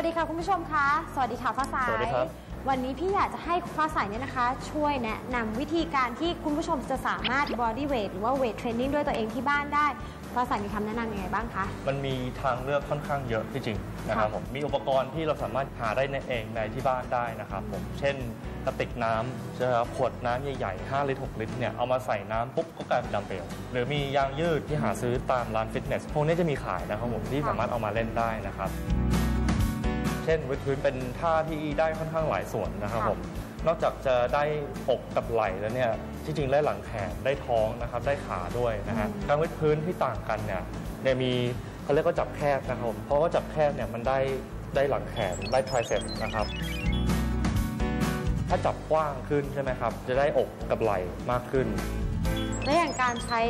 วัสดีค่ะคุณผู้ชมคะ สวัสดีค่ะฟ้าใสสวัสดีครับ วันนี้พี่อยากจะให้ฟ้าใสเนี่ยนะคะ ช่วยแนะนำวิธีการที่คุณผู้ชมจะสามารถ body weight หรือว่า weight training ด้วยตัวเองที่บ้านได้ ฟ้าใสมีคำแนะนำยังไงบ้างคะ มันมีทางเลือกค่อนข้างเยอะที่จริงนะครับค่ะผมมีอุปกรณ์ที่เราสามารถหาได้ในเองในที่บ้านได้นะครับผมเช่นกระติกน้ำใช่ไหมครับขวดน้ำใหญ่ๆ 5 ลิตร 6 ลิตรเนี่ยเอามาใส่น้ำปุ๊บก็กลายเป็นดัมเบลหรือมียางยืดที่หาซื้อตามร้านฟิตเนสพวกนี้จะมีขายนะครับผมที่สามารถเอามาเล่นได้นะครับเช่นวิดพื้นเป็นท่าที่ได้ค่อนข้างหลายส่วนนะครับค่ะผมนอกจากจะได้อกกับไหล่แล้วเนี่ยที่จริงได้หลังแขนได้ท้องนะครับได้ขาด้วยนะฮะการวิดพื้นที่ต่างกันเนี่ยเนี่ยมีเขาเรียกว่าจับแคบนะครับผมเพราะว่าจับแคบเนี่ยมันได้ได้หลังแขนได้ tricep นะครับถ้าจับกว้างขึ้นใช่ไหมครับ จะได้อกกับไหล่มากขึ้น และอย่างการใช้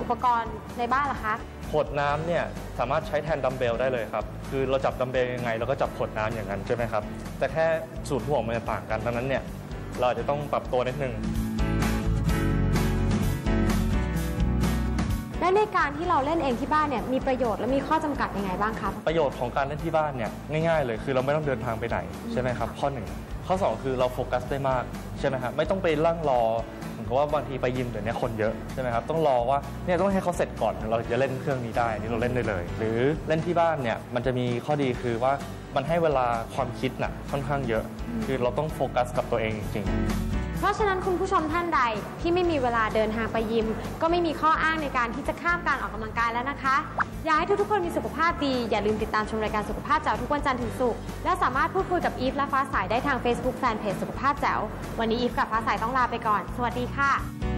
อุปกรณ์ในบ้านล่ะคะ ขวดน้ำเนี่ยสามารถใช้แทนดัมเบลได้เลยครับ คือเราจับดัมเบลยังไงเราก็จับขวดน้ำอย่างนั้นใช่ไหมครับ แต่แค่สูตรห่วงมันจะต่างกันดังนั้นเนี่ยเราอาจจะต้องปรับตัวนิดนึง และในการที่เราเล่นเองที่บ้านเนี่ยมีประโยชน์และมีข้อจำกัดยังไงบ้างคะประโยชน์ของการเล่นที่บ้านเนี่ยง่ายๆเลยคือเราไม่ต้องเดินทางไปไหนใช่ไหมครับข้อหนึ่งข้อสองคือเราโฟกัสได้มากใช่ไหมครับไม่ต้องไปลั่งรอเห มือนกับว่าบางทีไปยิมเดี๋ยวนี้คนเยอะใช่ไหมครับต้องรอว่าเนี่ยต้องให้เขาเสร็จก่อนเราถึงจะเล่นเครื่องนี้ได้นี่เราเล่นได้เลย หรือเล่นที่บ้านเนี่ยมันจะมีข้อดีคือว่ามันให้เวลาความคิดน่ะค่อนข้างเยอะ คือเราต้องโฟกัสกับตัวเองจริงๆ เพราะฉะนั้นคุณผู้ชมท่านใดที่ไม่มีเวลาเดินทางไปยิม ก็ไม่มีข้ออ้างในการที่จะข้ามการออกกำลังกายแล้วนะคะอยากให้ทุกๆคนมีสุขภาพดี อย่าลืมติดตามชมรายการสุขภาพแจ๋วทุกวันจันทร์ถึงศุกร์และสามารถพูดคุยกับอีฟและฟ้าสายได้ทาง Facebook Fanpage สุขภาพแจ๋ววันนี้อีฟกับฟ้าสายต้องลาไปก่อน สวัสดีค่ะ